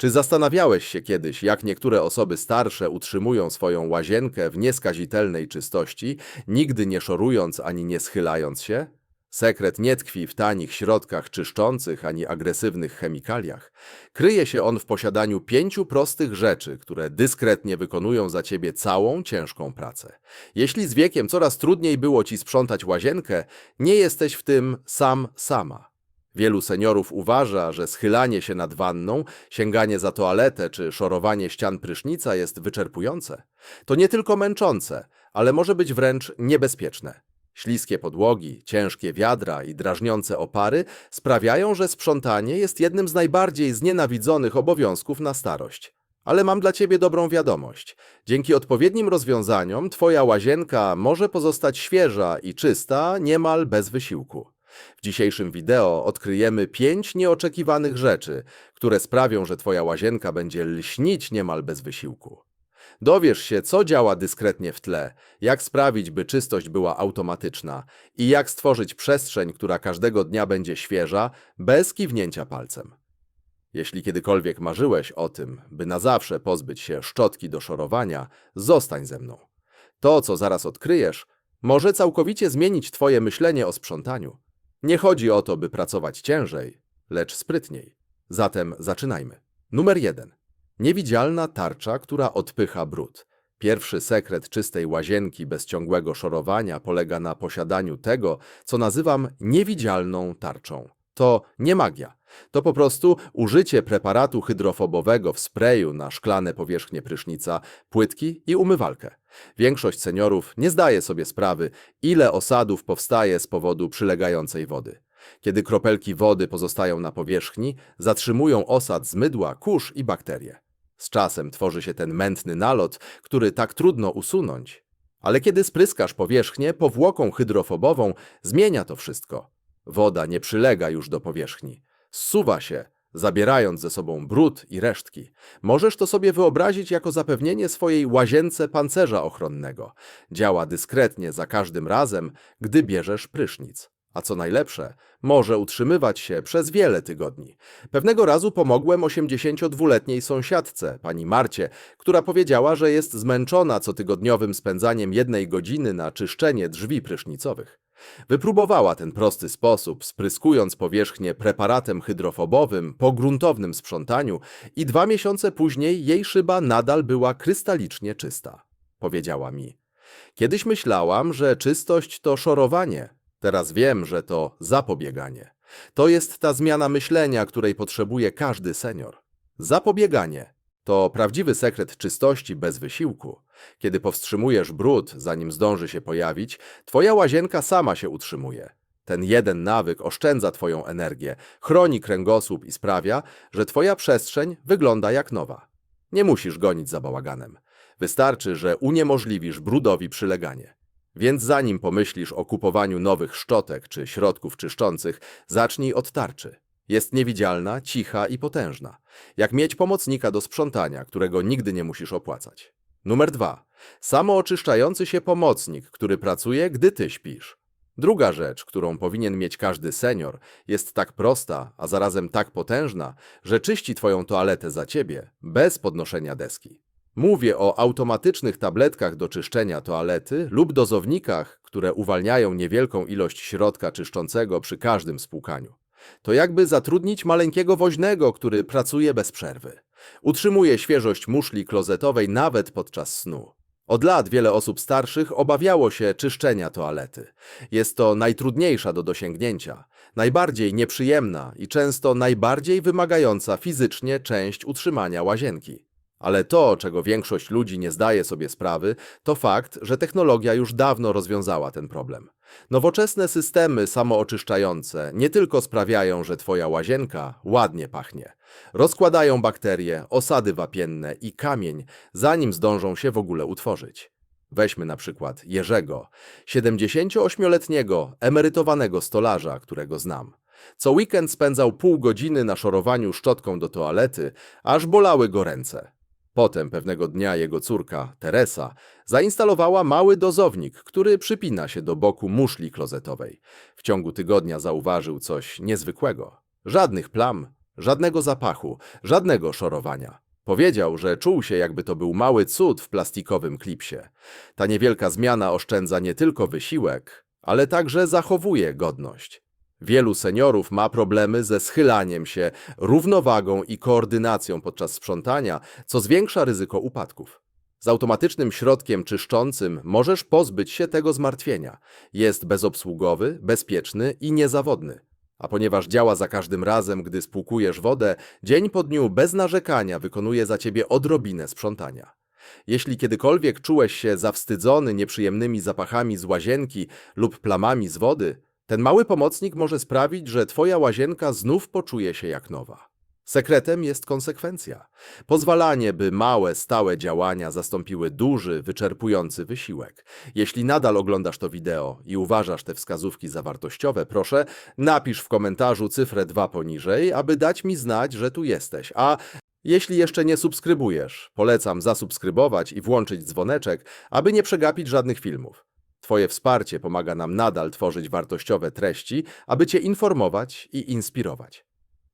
Czy zastanawiałeś się kiedyś, jak niektóre osoby starsze utrzymują swoją łazienkę w nieskazitelnej czystości, nigdy nie szorując ani nie schylając się? Sekret nie tkwi w tanich środkach czyszczących ani agresywnych chemikaliach. Kryje się on w posiadaniu pięciu prostych rzeczy, które dyskretnie wykonują za ciebie całą ciężką pracę. Jeśli z wiekiem coraz trudniej było ci sprzątać łazienkę, nie jesteś w tym sam sama. Wielu seniorów uważa, że schylanie się nad wanną, sięganie za toaletę czy szorowanie ścian prysznica jest wyczerpujące. To nie tylko męczące, ale może być wręcz niebezpieczne. Śliskie podłogi, ciężkie wiadra i drażniące opary sprawiają, że sprzątanie jest jednym z najbardziej znienawidzonych obowiązków na starość. Ale mam dla Ciebie dobrą wiadomość. Dzięki odpowiednim rozwiązaniom Twoja łazienka może pozostać świeża i czysta niemal bez wysiłku. W dzisiejszym wideo odkryjemy pięć nieoczekiwanych rzeczy, które sprawią, że Twoja łazienka będzie lśnić niemal bez wysiłku. Dowiesz się, co działa dyskretnie w tle, jak sprawić, by czystość była automatyczna i jak stworzyć przestrzeń, która każdego dnia będzie świeża, bez kiwnięcia palcem. Jeśli kiedykolwiek marzyłeś o tym, by na zawsze pozbyć się szczotki do szorowania, zostań ze mną. To, co zaraz odkryjesz, może całkowicie zmienić Twoje myślenie o sprzątaniu. Nie chodzi o to, by pracować ciężej, lecz sprytniej. Zatem zaczynajmy. Numer jeden. Niewidzialna tarcza, która odpycha brud. Pierwszy sekret czystej łazienki bez ciągłego szorowania polega na posiadaniu tego, co nazywam niewidzialną tarczą. To nie magia. To po prostu użycie preparatu hydrofobowego w sprayu na szklane powierzchnie prysznica, płytki i umywalkę. Większość seniorów nie zdaje sobie sprawy, ile osadów powstaje z powodu przylegającej wody. Kiedy kropelki wody pozostają na powierzchni, zatrzymują osad z mydła, kurz i bakterie. Z czasem tworzy się ten mętny nalot, który tak trudno usunąć. Ale kiedy spryskasz powierzchnię powłoką hydrofobową, zmienia to wszystko. Woda nie przylega już do powierzchni. Zsuwa się, zabierając ze sobą brud i resztki. Możesz to sobie wyobrazić jako zapewnienie swojej łazience pancerza ochronnego. Działa dyskretnie za każdym razem, gdy bierzesz prysznic. A co najlepsze, może utrzymywać się przez wiele tygodni. Pewnego razu pomogłem 82-letniej sąsiadce, pani Marcie, która powiedziała, że jest zmęczona cotygodniowym spędzaniem jednej godziny na czyszczenie drzwi prysznicowych. Wypróbowała ten prosty sposób, spryskując powierzchnię preparatem hydrofobowym po gruntownym sprzątaniu i dwa miesiące później jej szyba nadal była krystalicznie czysta. Powiedziała mi. Kiedyś myślałam, że czystość to szorowanie. Teraz wiem, że to zapobieganie. To jest ta zmiana myślenia, której potrzebuje każdy senior. Zapobieganie to prawdziwy sekret czystości bez wysiłku. Kiedy powstrzymujesz brud, zanim zdąży się pojawić, twoja łazienka sama się utrzymuje. Ten jeden nawyk oszczędza twoją energię, chroni kręgosłup i sprawia, że twoja przestrzeń wygląda jak nowa. Nie musisz gonić za bałaganem. Wystarczy, że uniemożliwisz brudowi przyleganie. Więc zanim pomyślisz o kupowaniu nowych szczotek czy środków czyszczących, zacznij od tarczy. Jest niewidzialna, cicha i potężna. Jak mieć pomocnika do sprzątania, którego nigdy nie musisz opłacać. Numer dwa. Samooczyszczający się pomocnik, który pracuje, gdy ty śpisz. Druga rzecz, którą powinien mieć każdy senior, jest tak prosta, a zarazem tak potężna, że czyści twoją toaletę za ciebie, bez podnoszenia deski. Mówię o automatycznych tabletkach do czyszczenia toalety lub dozownikach, które uwalniają niewielką ilość środka czyszczącego przy każdym spłukaniu. To jakby zatrudnić maleńkiego woźnego, który pracuje bez przerwy. Utrzymuje świeżość muszli klozetowej nawet podczas snu. Od lat wiele osób starszych obawiało się czyszczenia toalety. Jest to najtrudniejsza do dosięgnięcia, najbardziej nieprzyjemna i często najbardziej wymagająca fizycznie część utrzymania łazienki. Ale to, czego większość ludzi nie zdaje sobie sprawy, to fakt, że technologia już dawno rozwiązała ten problem. Nowoczesne systemy samooczyszczające nie tylko sprawiają, że Twoja łazienka ładnie pachnie, rozkładają bakterie, osady wapienne i kamień, zanim zdążą się w ogóle utworzyć. Weźmy na przykład Jerzego, 78-letniego emerytowanego stolarza, którego znam. Co weekend spędzał pół godziny na szorowaniu szczotką do toalety, aż bolały go ręce. Potem pewnego dnia jego córka, Teresa, zainstalowała mały dozownik, który przypina się do boku muszli klozetowej. W ciągu tygodnia zauważył coś niezwykłego. Żadnych plam, Żadnego zapachu, żadnego szorowania. Powiedział, że czuł się, jakby to był mały cud w plastikowym klipsie. Ta niewielka zmiana oszczędza nie tylko wysiłek, ale także zachowuje godność. Wielu seniorów ma problemy ze schylaniem się, równowagą i koordynacją podczas sprzątania, co zwiększa ryzyko upadków. Z automatycznym środkiem czyszczącym możesz pozbyć się tego zmartwienia. Jest bezobsługowy, bezpieczny i niezawodny. A ponieważ działa za każdym razem, gdy spłukujesz wodę, dzień po dniu bez narzekania wykonuje za ciebie odrobinę sprzątania. Jeśli kiedykolwiek czułeś się zawstydzony nieprzyjemnymi zapachami z łazienki lub plamami z wody, ten mały pomocnik może sprawić, że twoja łazienka znów poczuje się jak nowa. Sekretem jest konsekwencja. Pozwalanie, by małe, stałe działania zastąpiły duży, wyczerpujący wysiłek. Jeśli nadal oglądasz to wideo i uważasz te wskazówki za wartościowe, proszę, napisz w komentarzu cyfrę 2 poniżej, aby dać mi znać, że tu jesteś. A jeśli jeszcze nie subskrybujesz, polecam zasubskrybować i włączyć dzwoneczek, aby nie przegapić żadnych filmów. Twoje wsparcie pomaga nam nadal tworzyć wartościowe treści, aby Cię informować i inspirować.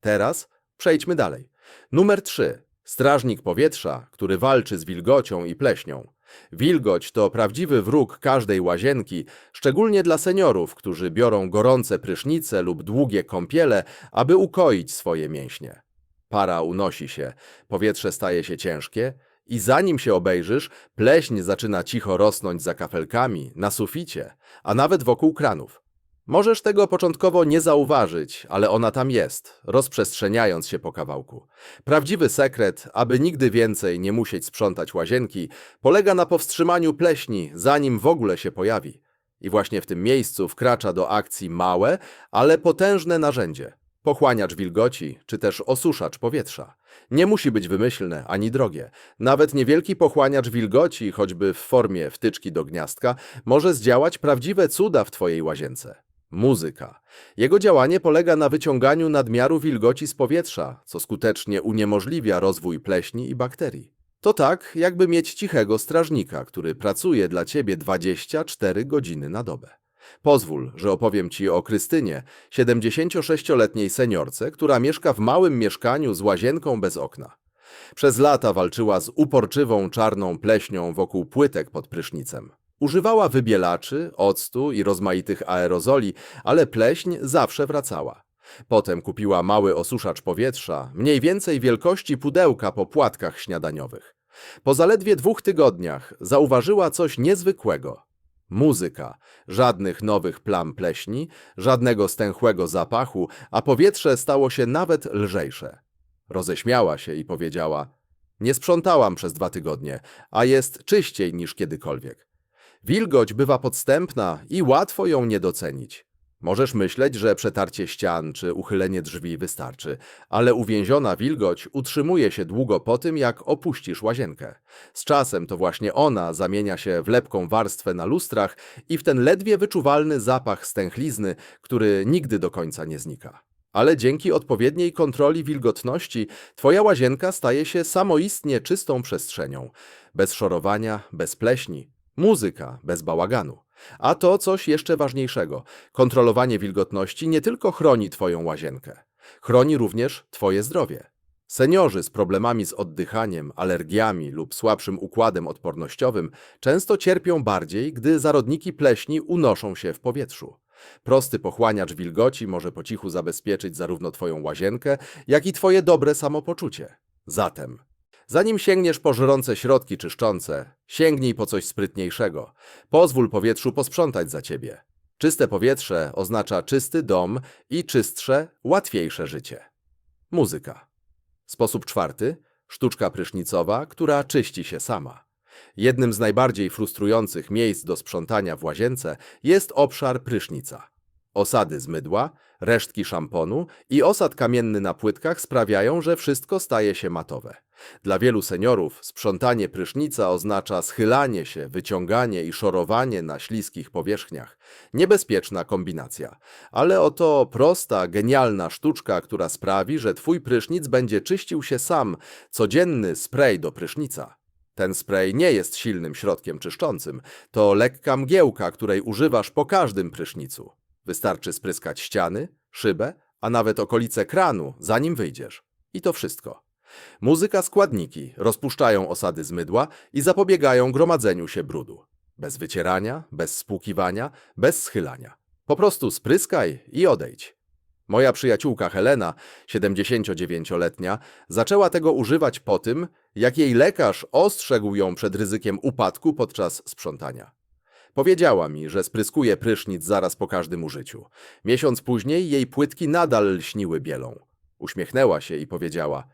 Teraz przejdźmy dalej. Numer 3. Strażnik powietrza, który walczy z wilgocią i pleśnią. Wilgoć to prawdziwy wróg każdej łazienki, szczególnie dla seniorów, którzy biorą gorące prysznice lub długie kąpiele, aby ukoić swoje mięśnie. Para unosi się, powietrze staje się ciężkie i zanim się obejrzysz, pleśń zaczyna cicho rosnąć za kafelkami, na suficie, a nawet wokół kranów. Możesz tego początkowo nie zauważyć, ale ona tam jest, rozprzestrzeniając się po kawałku. Prawdziwy sekret, aby nigdy więcej nie musieć sprzątać łazienki, polega na powstrzymaniu pleśni, zanim w ogóle się pojawi. I właśnie w tym miejscu wkracza do akcji małe, ale potężne narzędzie pochłaniacz wilgoci czy też osuszacz powietrza. Nie musi być wymyślne ani drogie. Nawet niewielki pochłaniacz wilgoci, choćby w formie wtyczki do gniazdka, może zdziałać prawdziwe cuda w Twojej łazience. Muzyka. Jego działanie polega na wyciąganiu nadmiaru wilgoci z powietrza, co skutecznie uniemożliwia rozwój pleśni i bakterii. To tak, jakby mieć cichego strażnika, który pracuje dla Ciebie 24 godziny na dobę. Pozwól, że opowiem Ci o Krystynie, 76-letniej seniorce, która mieszka w małym mieszkaniu z łazienką bez okna. Przez lata walczyła z uporczywą czarną pleśnią wokół płytek pod prysznicem. Używała wybielaczy, octu i rozmaitych aerozoli, ale pleśń zawsze wracała. Potem kupiła mały osuszacz powietrza, mniej więcej wielkości pudełka po płatkach śniadaniowych. Po zaledwie dwóch tygodniach zauważyła coś niezwykłego. Muzyka, żadnych nowych plam pleśni, żadnego stęchłego zapachu, a powietrze stało się nawet lżejsze. Roześmiała się i powiedziała: Nie sprzątałam przez dwa tygodnie, a jest czyściej niż kiedykolwiek. Wilgoć bywa podstępna i łatwo ją nie docenić. Możesz myśleć, że przetarcie ścian czy uchylenie drzwi wystarczy, ale uwięziona wilgoć utrzymuje się długo po tym, jak opuścisz łazienkę. Z czasem to właśnie ona zamienia się w lepką warstwę na lustrach i w ten ledwie wyczuwalny zapach stęchlizny, który nigdy do końca nie znika. Ale dzięki odpowiedniej kontroli wilgotności, twoja łazienka staje się samoistnie czystą przestrzenią. Bez szorowania, bez pleśni, muzyka bez bałaganu. A to coś jeszcze ważniejszego. Kontrolowanie wilgotności nie tylko chroni Twoją łazienkę, chroni również Twoje zdrowie. Seniorzy z problemami z oddychaniem, alergiami lub słabszym układem odpornościowym często cierpią bardziej, gdy zarodniki pleśni unoszą się w powietrzu. Prosty pochłaniacz wilgoci może po cichu zabezpieczyć zarówno Twoją łazienkę, jak i Twoje dobre samopoczucie. Zatem Zanim sięgniesz po żrące środki czyszczące, sięgnij po coś sprytniejszego. Pozwól powietrzu posprzątać za ciebie. Czyste powietrze oznacza czysty dom i czystsze, łatwiejsze życie. Muzyka. Sposób czwarty. Sztuczka prysznicowa, która czyści się sama. Jednym z najbardziej frustrujących miejsc do sprzątania w łazience jest obszar prysznica. Osady z mydła, resztki szamponu i osad kamienny na płytkach sprawiają, że wszystko staje się matowe. Dla wielu seniorów sprzątanie prysznica oznacza schylanie się, wyciąganie i szorowanie na śliskich powierzchniach. Niebezpieczna kombinacja. Ale oto prosta, genialna sztuczka, która sprawi, że twój prysznic będzie czyścił się sam. Codzienny spray do prysznica. Ten spray nie jest silnym środkiem czyszczącym. To lekka mgiełka, której używasz po każdym prysznicu. Wystarczy spryskać ściany, szybę a nawet okolice kranu, zanim wyjdziesz. I to wszystko. Muzyka składniki rozpuszczają osady z mydła i zapobiegają gromadzeniu się brudu. Bez wycierania, bez spłukiwania, bez schylania. Po prostu spryskaj i odejdź. Moja przyjaciółka Helena, 79-letnia, zaczęła tego używać po tym, jak jej lekarz ostrzegł ją przed ryzykiem upadku podczas sprzątania. Powiedziała mi, że spryskuje prysznic zaraz po każdym użyciu. Miesiąc później jej płytki nadal lśniły bielą. Uśmiechnęła się i powiedziała: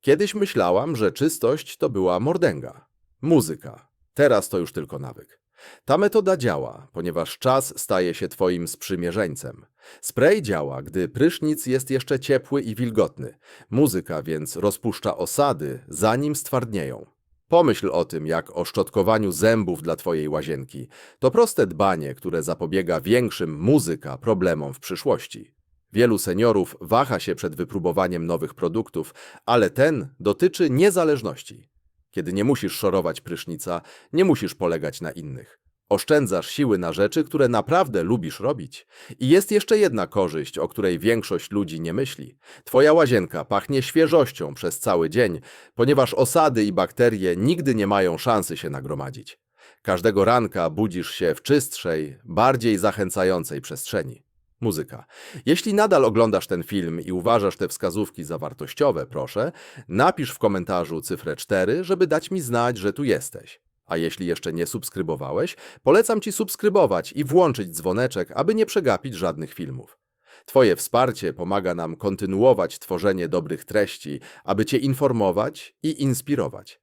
Kiedyś myślałam, że czystość to była mordęga. Muzyka. Teraz to już tylko nawyk. Ta metoda działa, ponieważ czas staje się twoim sprzymierzeńcem. Spray działa, gdy prysznic jest jeszcze ciepły i wilgotny. Muzyka więc rozpuszcza osady, zanim stwardnieją. Pomyśl o tym, jak o szczotkowaniu zębów dla twojej łazienki. To proste dbanie, które zapobiega większym muzyka problemom w przyszłości. Wielu seniorów waha się przed wypróbowaniem nowych produktów, ale ten dotyczy niezależności. Kiedy nie musisz szorować prysznica, nie musisz polegać na innych. Oszczędzasz siły na rzeczy, które naprawdę lubisz robić. I jest jeszcze jedna korzyść, o której większość ludzi nie myśli. Twoja łazienka pachnie świeżością przez cały dzień, ponieważ osady i bakterie nigdy nie mają szansy się nagromadzić. Każdego ranka budzisz się w czystszej, bardziej zachęcającej przestrzeni. Muzyka. Jeśli nadal oglądasz ten film i uważasz te wskazówki za wartościowe, proszę, napisz w komentarzu cyfrę 4, żeby dać mi znać, że tu jesteś. A jeśli jeszcze nie subskrybowałeś, polecam Ci subskrybować i włączyć dzwoneczek, aby nie przegapić żadnych filmów. Twoje wsparcie pomaga nam kontynuować tworzenie dobrych treści, aby Cię informować i inspirować.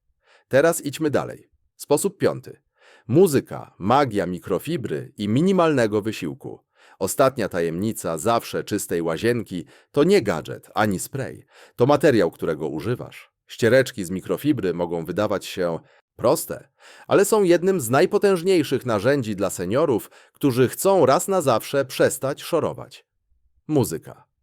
Teraz idźmy dalej. Sposób piąty. Muzyka, magia mikrofibry i minimalnego wysiłku. Ostatnia tajemnica zawsze czystej łazienki to nie gadżet ani spray. To materiał, którego używasz. Ściereczki z mikrofibry mogą wydawać się proste, ale są jednym z najpotężniejszych narzędzi dla seniorów, którzy chcą raz na zawsze przestać szorować. Muzyka.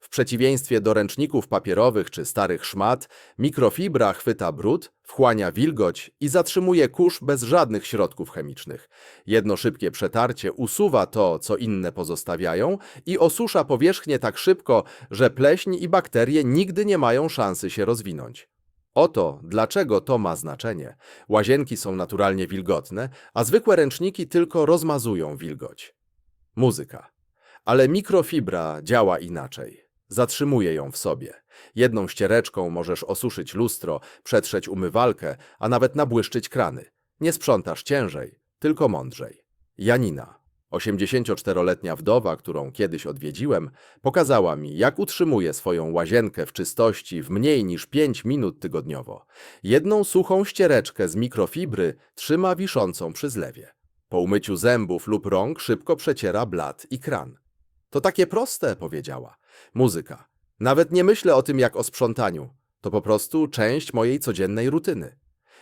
W przeciwieństwie do ręczników papierowych czy starych szmat, mikrofibra chwyta brud, wchłania wilgoć i zatrzymuje kurz bez żadnych środków chemicznych. Jedno szybkie przetarcie usuwa to, co inne pozostawiają i osusza powierzchnię tak szybko, że pleśń i bakterie nigdy nie mają szansy się rozwinąć. Oto dlaczego to ma znaczenie. Łazienki są naturalnie wilgotne, a zwykłe ręczniki tylko rozmazują wilgoć. Muzyka. Ale mikrofibra działa inaczej. Zatrzymuje ją w sobie. Jedną ściereczką możesz osuszyć lustro, przetrzeć umywalkę, a nawet nabłyszczyć krany. Nie sprzątasz ciężej, tylko mądrzej. Janina, 84-letnia wdowa, którą kiedyś odwiedziłem, pokazała mi, jak utrzymuje swoją łazienkę w czystości w mniej niż 5 minut tygodniowo. Jedną suchą ściereczkę z mikrofibry trzyma wiszącą przy zlewie. Po umyciu zębów lub rąk szybko przeciera blat i kran. To takie proste, powiedziała. Muzyka. Nawet nie myślę o tym jak o sprzątaniu. To po prostu część mojej codziennej rutyny.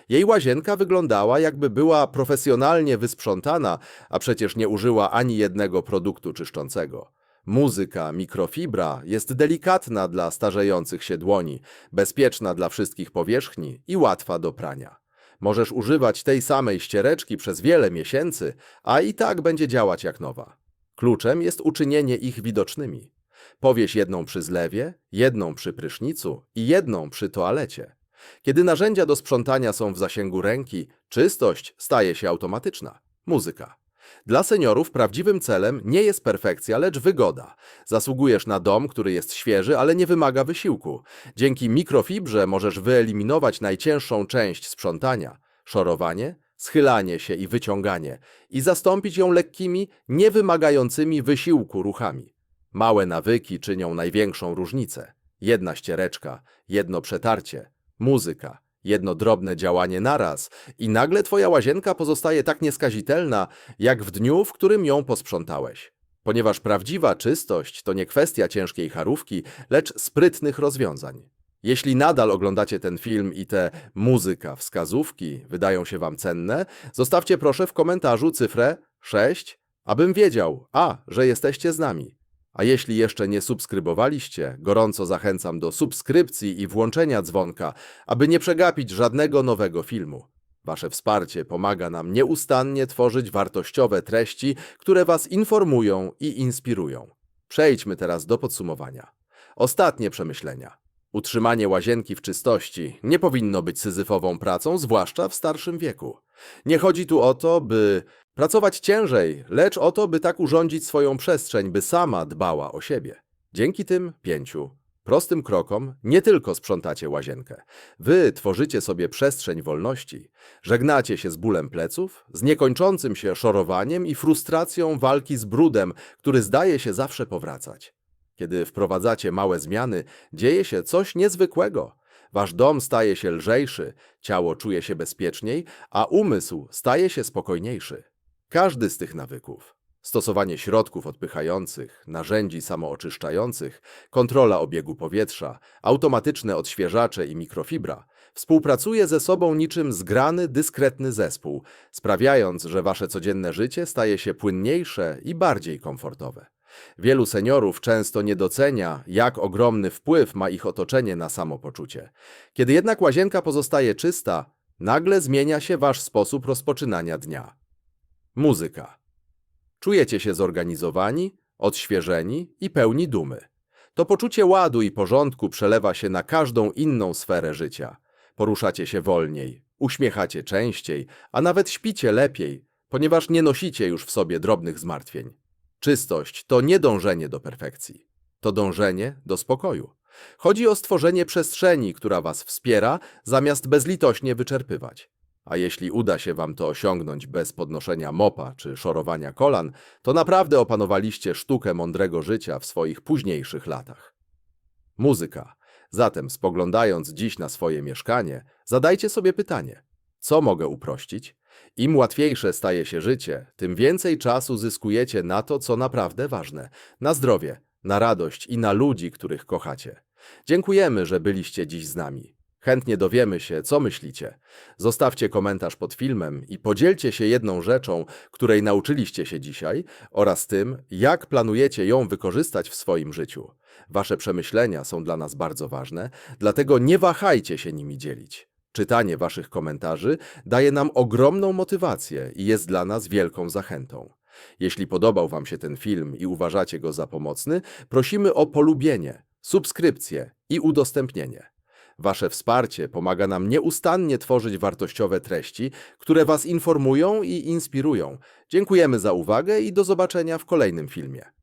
Jej łazienka wyglądała, jakby była profesjonalnie wysprzątana, a przecież nie użyła ani jednego produktu czyszczącego. Muzyka, mikrofibra jest delikatna dla starzejących się dłoni, bezpieczna dla wszystkich powierzchni i łatwa do prania. Możesz używać tej samej ściereczki przez wiele miesięcy, a i tak będzie działać jak nowa. Kluczem jest uczynienie ich widocznymi. Powieś jedną przy zlewie, jedną przy prysznicu i jedną przy toalecie. Kiedy narzędzia do sprzątania są w zasięgu ręki, czystość staje się automatyczna. Muzyka. Dla seniorów prawdziwym celem nie jest perfekcja, lecz wygoda. Zasługujesz na dom, który jest świeży, ale nie wymaga wysiłku. Dzięki mikrofibrze możesz wyeliminować najcięższą część sprzątania szorowanie, schylanie się i wyciąganie i zastąpić ją lekkimi, niewymagającymi wysiłku ruchami. Małe nawyki czynią największą różnicę. Jedna ściereczka, jedno przetarcie, muzyka, jedno drobne działanie naraz i nagle twoja łazienka pozostaje tak nieskazitelna, jak w dniu, w którym ją posprzątałeś. Ponieważ prawdziwa czystość to nie kwestia ciężkiej charówki, lecz sprytnych rozwiązań. Jeśli nadal oglądacie ten film i te muzyka, wskazówki wydają się Wam cenne, zostawcie proszę w komentarzu cyfrę 6, abym wiedział, a, że jesteście z nami. A jeśli jeszcze nie subskrybowaliście, gorąco zachęcam do subskrypcji i włączenia dzwonka, aby nie przegapić żadnego nowego filmu. Wasze wsparcie pomaga nam nieustannie tworzyć wartościowe treści, które Was informują i inspirują. Przejdźmy teraz do podsumowania. Ostatnie przemyślenia. Utrzymanie łazienki w czystości nie powinno być syzyfową pracą, zwłaszcza w starszym wieku. Nie chodzi tu o to, by pracować ciężej, lecz o to, by tak urządzić swoją przestrzeń, by sama dbała o siebie. Dzięki tym pięciu prostym krokom nie tylko sprzątacie łazienkę. Wy tworzycie sobie przestrzeń wolności, żegnacie się z bólem pleców, z niekończącym się szorowaniem i frustracją walki z brudem, który zdaje się zawsze powracać. Kiedy wprowadzacie małe zmiany, dzieje się coś niezwykłego. Wasz dom staje się lżejszy, ciało czuje się bezpieczniej, a umysł staje się spokojniejszy. Każdy z tych nawyków stosowanie środków odpychających, narzędzi samooczyszczających, kontrola obiegu powietrza, automatyczne odświeżacze i mikrofibra współpracuje ze sobą niczym zgrany, dyskretny zespół, sprawiając, że wasze codzienne życie staje się płynniejsze i bardziej komfortowe. Wielu seniorów często nie docenia, jak ogromny wpływ ma ich otoczenie na samopoczucie. Kiedy jednak łazienka pozostaje czysta, nagle zmienia się wasz sposób rozpoczynania dnia. Muzyka. Czujecie się zorganizowani, odświeżeni i pełni dumy. To poczucie ładu i porządku przelewa się na każdą inną sferę życia. Poruszacie się wolniej, uśmiechacie częściej, a nawet śpicie lepiej, ponieważ nie nosicie już w sobie drobnych zmartwień. Czystość to nie dążenie do perfekcji, to dążenie do spokoju. Chodzi o stworzenie przestrzeni, która was wspiera, zamiast bezlitośnie wyczerpywać. A jeśli uda się wam to osiągnąć bez podnoszenia mopa czy szorowania kolan, to naprawdę opanowaliście sztukę mądrego życia w swoich późniejszych latach. Muzyka. Zatem, spoglądając dziś na swoje mieszkanie, zadajcie sobie pytanie: co mogę uprościć? Im łatwiejsze staje się życie, tym więcej czasu zyskujecie na to, co naprawdę ważne na zdrowie, na radość i na ludzi, których kochacie. Dziękujemy, że byliście dziś z nami. Chętnie dowiemy się, co myślicie. Zostawcie komentarz pod filmem i podzielcie się jedną rzeczą, której nauczyliście się dzisiaj, oraz tym, jak planujecie ją wykorzystać w swoim życiu. Wasze przemyślenia są dla nas bardzo ważne, dlatego nie wahajcie się nimi dzielić. Czytanie waszych komentarzy daje nam ogromną motywację i jest dla nas wielką zachętą. Jeśli podobał Wam się ten film i uważacie go za pomocny, prosimy o polubienie, subskrypcję i udostępnienie. Wasze wsparcie pomaga nam nieustannie tworzyć wartościowe treści, które Was informują i inspirują. Dziękujemy za uwagę i do zobaczenia w kolejnym filmie.